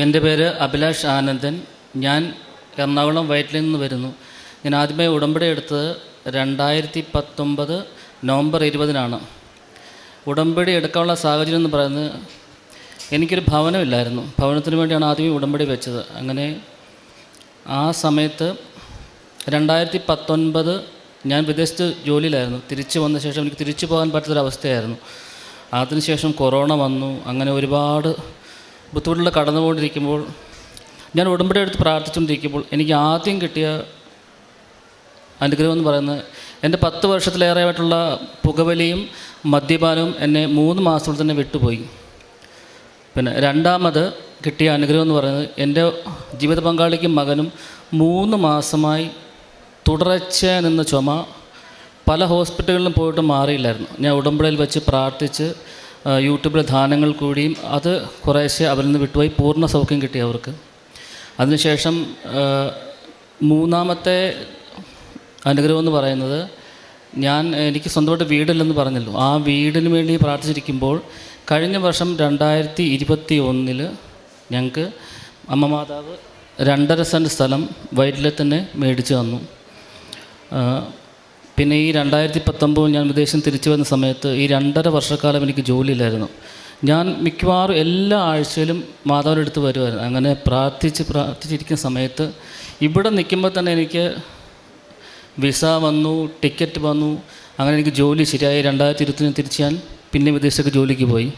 എന്റെ പേര് അഭിലാഷ് ആനന്ദൻ. ഞാൻ എറണാകുളം വയറ്റിൽ നിന്ന് വരുന്നു. ഞാൻ ആദ്യമേ ഉടമ്പടി എടുത്തത് രണ്ടായിരത്തി പത്തൊമ്പത് നവംബർ ഇരുപതിനാണ്. ഉടമ്പടി എടുക്കാനുള്ള സാഹചര്യം എന്ന് പറയുന്നത് എനിക്കൊരു ഭവനമില്ലായിരുന്നു ഭവനത്തിന് വേണ്ടിയാണ് ആദ്യമേ ഉടമ്പടി വെച്ചത്. അങ്ങനെ ആ സമയത്ത് രണ്ടായിരത്തി പത്തൊൻപത് ഞാൻ വിദേശത്ത് ജോലിയിലായിരുന്നു. തിരിച്ചു വന്ന ശേഷം എനിക്ക് തിരിച്ചു പോകാൻ പറ്റാത്തൊരവസ്ഥയായിരുന്നു. അതിനുശേഷം കൊറോണ വന്നു. അങ്ങനെ ഒരുപാട് ബുദ്ധിമുട്ടുകൾ കടന്നുകൊണ്ടിരിക്കുമ്പോൾ ഞാൻ ഉടമ്പടി എടുത്ത് പ്രാർത്ഥിച്ചുകൊണ്ടിരിക്കുമ്പോൾ എനിക്ക് ആദ്യം കിട്ടിയ അനുഗ്രഹം എന്ന് പറയുന്നത് എന്റെ പത്ത് വർഷത്തിലേറെയായിട്ടുള്ള പുകവലിയും മദ്യപാനവും എന്നെ മൂന്ന് മാസത്തിൽ തന്നെ വിട്ടുപോയി. പിന്നെ രണ്ടാമത് കിട്ടിയ അനുഗ്രഹം എന്ന് പറയുന്നത് എന്റെ ജീവിത പങ്കാളിക്കും മകനും മൂന്ന് മാസമായി തുടർച്ചയായി നിന്ന ചുമ പല ഹോസ്പിറ്റലുകളിലും പോയിട്ട് മാറിയില്ലായിരുന്നു. ഞാൻ ഉടമ്പടിയിൽ വെച്ച് പ്രാർത്ഥിച്ച് യൂട്യൂബിലെ ദാനങ്ങൾ കൂടിയും അത് കുറേശ്ശെ അവരിൽ നിന്ന് വിട്ടുപോയി പൂർണ സൗഖ്യം കിട്ടി അവർക്ക്. അതിനുശേഷം മൂന്നാമത്തെ അനുഗ്രഹം എന്ന് പറയുന്നത് ഞാൻ എനിക്ക് സ്വന്തമായിട്ട് വീടില്ലെന്ന് പറഞ്ഞല്ലോ. ആ വീടിന് വേണ്ടി പ്രാർത്ഥിച്ചിരിക്കുമ്പോൾ കഴിഞ്ഞ വർഷം രണ്ടായിരത്തി ഇരുപത്തി ഒന്നിൽ ഞങ്ങൾക്ക് അമ്മ മാതാവ് രണ്ടര സെന്റ് സ്ഥലം വയറ്റിലെ തന്നെ മേടിച്ച് തന്നു. പിന്നെ ഈ രണ്ടായിരത്തി പത്തൊമ്പത് ഞാൻ വിദേശം തിരിച്ചു വന്ന സമയത്ത് ഈ രണ്ടര വർഷക്കാലം എനിക്ക് ജോലിയില്ലായിരുന്നു. ഞാൻ മിക്കവാറും എല്ലാ ആഴ്ചയിലും മാതാവിന്റെ അടുത്ത് വരുമായിരുന്നു. അങ്ങനെ പ്രാർത്ഥിച്ച് പ്രാർത്ഥിച്ചിരിക്കുന്ന സമയത്ത് ഇവിടെ നിൽക്കുമ്പോൾ തന്നെ എനിക്ക് വിസ വന്നു ടിക്കറ്റ് വന്നു അങ്ങനെ എനിക്ക് ജോലി ശരിയായി. രണ്ടായിരത്തി ഇരുപത്തിന് തിരിച്ച് ഞാൻ പിന്നെ വിദേശത്തേക്ക് ജോലിക്ക് പോയി.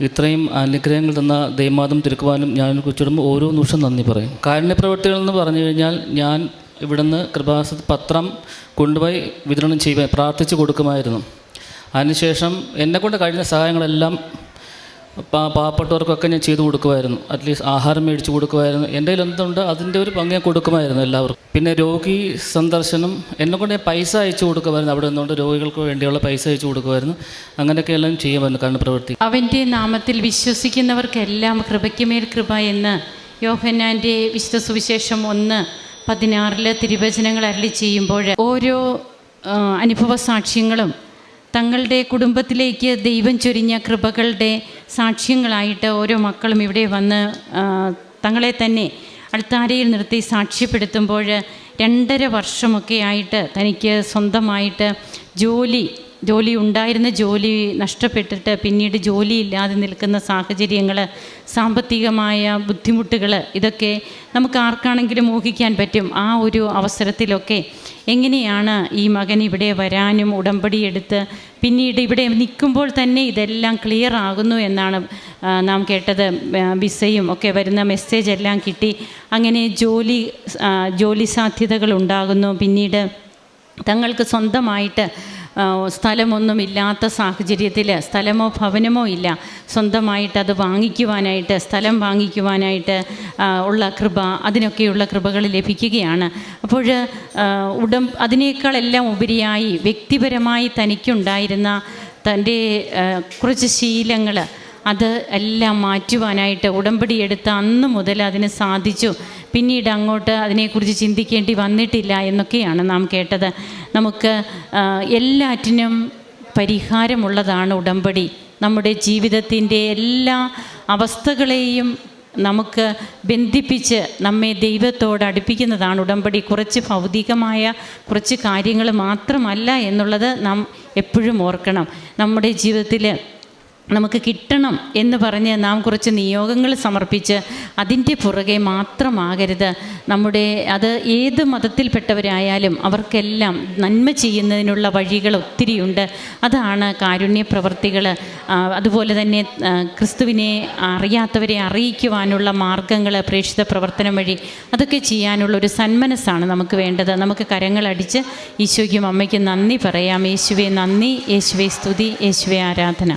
ഇത്രയും അനുഗ്രഹങ്ങൾ തന്ന ദൈവമാതം തിരുക്കുവാനും ഞാൻ കുറിച്ചിടുമ്പോൾ ഓരോ നിമിഷം നന്ദി പറയും. കാരുണ്യപ്രവർത്തികൾ എന്ന് പറഞ്ഞു കഴിഞ്ഞാൽ ഞാൻ ഇവിടുന്ന് കൃപാസ പത്രം കൊണ്ടുപോയി വിതരണം ചെയ്യുക പ്രാർത്ഥിച്ചു കൊടുക്കുമായിരുന്നു. അതിനുശേഷം എന്നെക്കൊണ്ട് കഴിഞ്ഞ സഹായങ്ങളെല്ലാം പാ പാവപ്പെട്ടവർക്കൊക്കെ ഞാൻ ചെയ്തു കൊടുക്കുമായിരുന്നു. അറ്റ്ലീസ്റ്റ് ആഹാരം മേടിച്ചു കൊടുക്കുമായിരുന്നു. എന്റെ കയ്യിൽ എന്തുണ്ട് അതിന്റെ ഒരു പങ്ക് ഞാൻ കൊടുക്കുമായിരുന്നു എല്ലാവർക്കും. പിന്നെ രോഗി സന്ദർശനം എന്നെക്കൊണ്ട് ഞാൻ പൈസ അയച്ചു കൊടുക്കുമായിരുന്നു. അവിടെ നിന്നുകൊണ്ട് രോഗികൾക്ക് വേണ്ടിയുള്ള പൈസ അയച്ചു കൊടുക്കുമായിരുന്നു. അങ്ങനെയൊക്കെ എല്ലാം ചെയ്യുമായിരുന്നു കാരണം പ്രവൃത്തി. അവന്റെ നാമത്തിൽ വിശ്വസിക്കുന്നവർക്കെല്ലാം കൃപയ്ക്കുമേൽ കൃപ എന്ന് യോഹന്നാന്റെ വിശുദ്ധ സുവിശേഷം ഒന്ന് പതിനാറിൽ തിരുവചനങ്ങൾ അരളി ചെയ്യുമ്പോൾ ഓരോ അനുഭവ സാക്ഷ്യങ്ങളും തങ്ങളുടെ കുടുംബത്തിലേക്ക് ദൈവം ചൊരിഞ്ഞ കൃപകളുടെ സാക്ഷ്യങ്ങളായിട്ട് ഓരോ മക്കളും ഇവിടെ വന്ന് തങ്ങളെ തന്നെ അൾത്താരയിൽ നിർത്തി സാക്ഷ്യപ്പെടുത്തുമ്പോൾ രണ്ടര വർഷമൊക്കെ ആയിട്ട് തനിക്ക് സ്വന്തമായിട്ട് ജോലി ജോലി ഉണ്ടായിരുന്ന ജോലി നഷ്ടപ്പെട്ടിട്ട് പിന്നീട് ജോലി ഇല്ലാതെ നിൽക്കുന്ന സാഹചര്യങ്ങൾ സാമ്പത്തികമായ ബുദ്ധിമുട്ടുകൾ ഇതൊക്കെ നമുക്ക് ആർക്കാണെങ്കിലും ഊഹിക്കാൻ പറ്റും. ആ ഒരു അവസരത്തിലൊക്കെ എങ്ങനെയാണ് ഈ മകൻ ഇവിടെ വരാനും ഉടമ്പടി എടുത്ത് പിന്നീട് ഇവിടെ നിൽക്കുമ്പോൾ തന്നെ ഇതെല്ലാം ക്ലിയർ ആകുന്നു എന്നാണ് നാം കേട്ടത്. വിസയും ഒക്കെ വരുന്ന മെസ്സേജ് എല്ലാം കിട്ടി. അങ്ങനെ ജോലി ജോലി സാധ്യതകൾ ഉണ്ടാകുന്നു. പിന്നീട് തങ്ങൾക്ക് സ്വന്തമായിട്ട് സ്ഥലമൊന്നുമില്ലാത്ത സാഹചര്യത്തിൽ സ്ഥലമോ ഭവനമോ ഇല്ല. സ്വന്തമായിട്ട് അത് വാങ്ങിക്കുവാനായിട്ട് സ്ഥലം വാങ്ങിക്കുവാനായിട്ട് ഉള്ള കൃപ അതിനൊക്കെയുള്ള കൃപകൾ ലഭിക്കുകയാണ്. അപ്പോൾ ഉടം അതിനേക്കാളെല്ലാം ഉപരിയായി വ്യക്തിപരമായി തനിക്കുണ്ടായിരുന്ന തന്റെ കുറച്ച് ശീലങ്ങൾ അത് എല്ലാം മാറ്റുവാനായിട്ട് ഉടമ്പടി എടുത്ത അന്ന് മുതൽ അതിന് സാധിച്ചു. പിന്നീട് അങ്ങോട്ട് അതിനെക്കുറിച്ച് ചിന്തിക്കേണ്ടി വന്നിട്ടില്ല എന്നൊക്കെയാണ് നാം കേട്ടത്. നമുക്ക് എല്ലാറ്റിനും പരിഹാരമുള്ളതാണ് ഉടമ്പടി. നമ്മുടെ ജീവിതത്തിന്റെ എല്ലാ അവസ്ഥകളെയും നമുക്ക് ബന്ധിപ്പിച്ച് നമ്മെ ദൈവത്തോട് അടുപ്പിക്കുന്നതാണ് ഉടമ്പടി. കുറച്ച് ഭൗതികമായ കുറച്ച് കാര്യങ്ങൾ മാത്രമല്ല എന്നുള്ളത് നാം എപ്പോഴും ഓർക്കണം. നമ്മുടെ ജീവിതത്തിൽ നമുക്ക് കിട്ടണം എന്ന് പറഞ്ഞ് നാം കുറച്ച് നിയോഗങ്ങൾ സമർപ്പിച്ച് അതിന്റെ പുറകെ മാത്രമാകരുത്. നമ്മുടെ അത് ഏത് മതത്തിൽപ്പെട്ടവരായാലും അവർക്കെല്ലാം നന്മ ചെയ്യുന്നതിനുള്ള വഴികൾ ഒത്തിരിയുണ്ട്. അതാണ് കാരുണ്യ പ്രവർത്തികൾ. അതുപോലെ തന്നെ ക്രിസ്തുവിനെ അറിയാത്തവരെ അറിയിക്കുവാനുള്ള മാർഗങ്ങൾ പ്രേക്ഷിത പ്രവർത്തനം വഴി അതൊക്കെ ചെയ്യാനുള്ള ഒരു സന്മനസ്സാണ് നമുക്ക് വേണ്ടത്. നമുക്ക് കരങ്ങളടിച്ച് ഈശോയ്ക്കും അമ്മയ്ക്കും നന്ദി പറയാം. യേശുവെ നന്ദി യേശുവെ സ്തുതി യേശുവെ ആരാധന.